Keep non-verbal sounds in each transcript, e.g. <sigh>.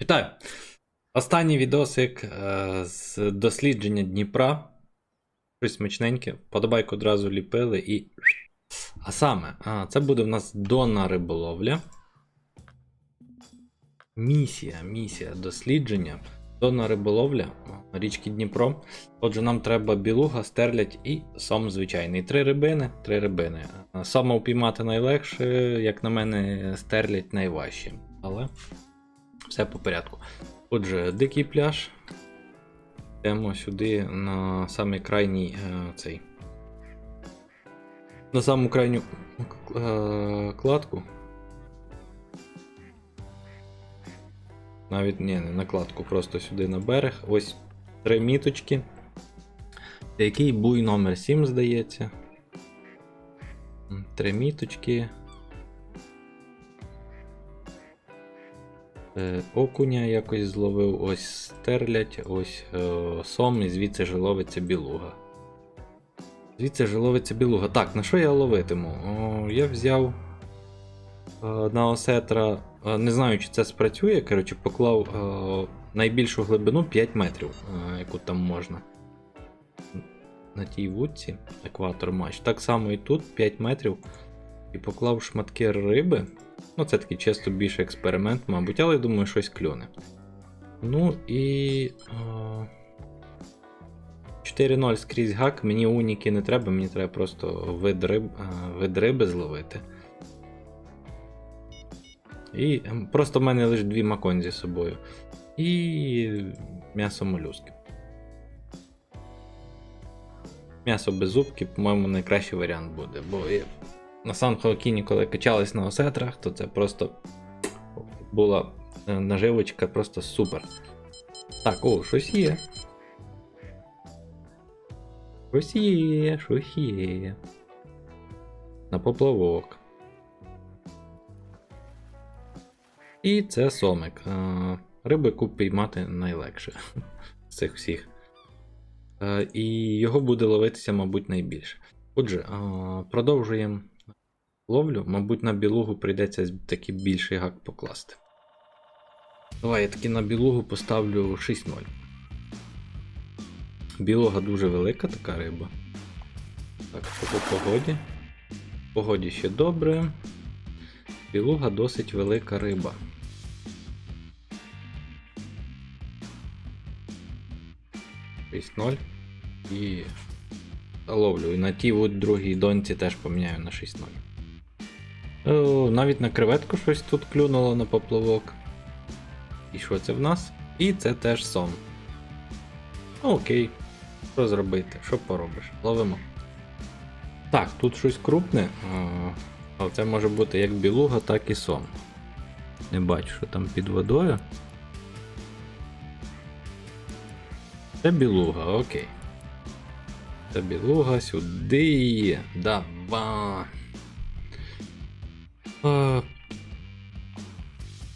Вітаю! Останній відосик е, з дослідження Дніпра. Щось смачненьке. Подобайку одразу ліпили і. А саме, це буде в нас донна риболовля. Місія, місія дослідження. Донна риболовля річки Дніпро. Отже, нам треба білуга, стерлядь і сом звичайний. Три рибини, три рибини. А, Сома впіймати найлегше, як на мене, стерлядь найважче. Але все по порядку. Отже, дикий пляж. Йдемо сюди на самий крайній е, цей. На саму крайню е, кладку. Навіть ні, не на кладку, просто сюди на берег. Ось три міточки. Який буй номер 7, здається. Три міточки. Окуня якось зловив, ось стерлядь, ось е, сом, і звідси же ловиться білуга. Звідси же ловиться білуга. Так, на що я ловитиму? О, я взяв е, на осетра, е, не знаю, чи це спрацює, коротше, поклав е, найбільшу глибину 5 метрів, е, яку там можна. На тій вудці, екватор матч. Так само і тут 5 метрів. І поклав шматки риби. Ну, це такий чисто більше експеримент, мабуть, але я думаю, щось клюне. Ну і. е, 4-0 скрізь гак, мені уніки не треба, мені треба просто вид, риб, е, вид зловити. І ем, просто в мене лише дві маконзі з собою. І м'ясо молюски. М'ясо без зубки, по-моєму, найкращий варіант буде, бо на сан Хоакіні, коли качались на осетрах, то це просто була е, наживочка просто супер. Так, о, щось є. Щось є, щось є. На поплавок. І це сомик. Е, Риби куб піймати найлегше з цих всіх. Е, І його буде ловитися, мабуть, найбільше. Отже, продовжуємо ловлю. Мабуть, на білугу прийдеться такий більший гак покласти. Давай я таки на білугу поставлю 6-0. Білуга дуже велика така риба. Так, що по погоді? Погоді ще добре. Білуга досить велика риба. Шість 0 і ловлю. І на тій от другій доньці теж поміняю на 6-0. О, навіть на креветку щось тут клюнуло на поплавок. І що це в нас? І це теж сон. Ну, окей. Що зробити? Що поробиш? Ловимо. Так, тут щось крупне. Але це може бути як білуга, так і сон. Не бачу, що там під водою. Це білуга, окей. Це білуга сюди. Давай. А,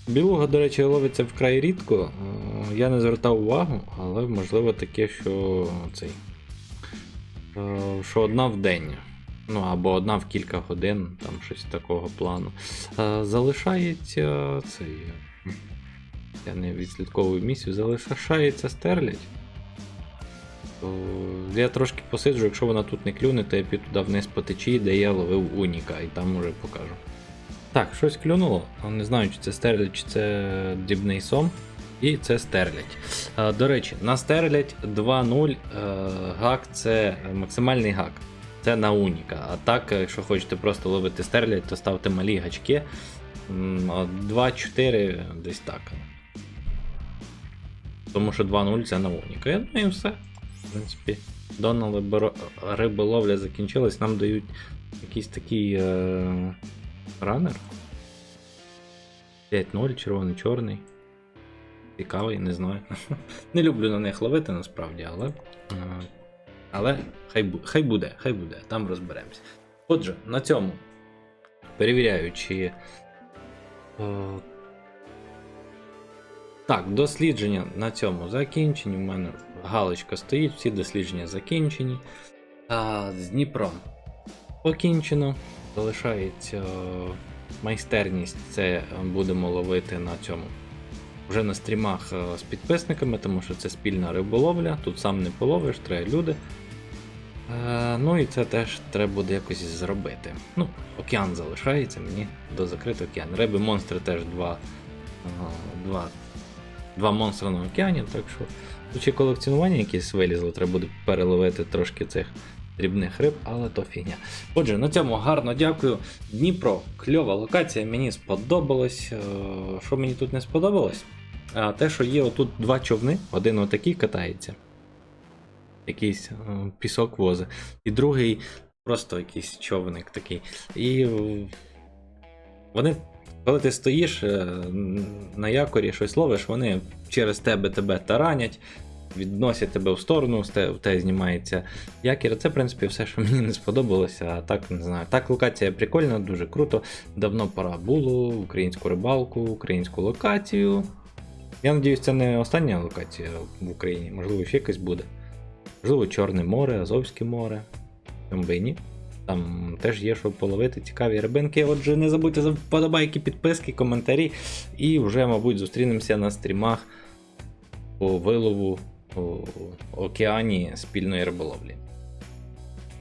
Білуга, до речі, ловиться вкрай рідко. Е, Я не звертав увагу, але можливо таке, що цей. е, Що одна в день. Ну або одна в кілька годин, там щось такого плану. Е, Залишається цей. Я не відслідковую місію, залишається стерлядь. Я трошки посиджу, якщо вона тут не клюне, то я піду туди вниз по течії, де я ловив уніка, і там уже покажу. Так, щось клюнуло. Не знаю, чи це стерлядь, чи це дрібний сом. І це стерлядь. А, До речі, на стерлядь 2.0 е, гак це максимальний гак. Це на уніка. А так, якщо хочете просто ловити стерлядь, то ставте малі гачки. М, а 2.4 десь так. Тому що 2.0 це на уніка. Я думаю, все. В принципі, донна либоро- риболовля закінчилась, нам дають якийсь такий е, ранер. 5-0, червоний-чорний. Цікавий, не знаю. <laughs> Не люблю на них ловити насправді, але. е, Але хай, хай буде, хай буде, там розберемося. Отже, на цьому. Перевіряю, чи. е, Так, дослідження на цьому закінчені. У мене галочка стоїть, всі дослідження закінчені. А, з Дніпром покінчено. Залишається е, майстерність, це е, будемо ловити на цьому. вже на стрімах е, з підписниками, тому що це спільна риболовля, тут сам не половиш, треба люди. Ну і це теж треба буде якось зробити. Ну, океан залишається мені до закритого океану. Риби монстри теж два, два, два монстри на океані, так що тут ще колекціонування якесь вилізло, треба буде переловити трошки цих дрібних риб, але то фігня. Отже, на цьому гарно дякую. Дніпро, кльова локація, мені сподобалось. Е, Що мені тут не сподобалось? Те, що є отут два човни, один отакий катається, якийсь е, пісок возить, і другий просто якийсь човник такий. І е, вони, коли ти стоїш на якорі, щось ловиш, вони через тебе тебе таранять, відносять тебе в сторону, те- в тебе знімається якір. Це, в принципі, все, що <laughs> мені не сподобалося. А так не знаю. Так, локація прикольна, дуже круто. Давно пора було українську рибалку, українську локацію. Я надіюсь, це не остання локація в Україні, можливо, ще якась буде. Можливо, Чорне море, Азовське море. Ні. Там теж є, що половити цікаві рибинки. Отже, не забудьте за вподобайки, підписки, коментарі. І вже, мабуть, зустрінемося на стрімах по вилову у океані спільної риболовлі.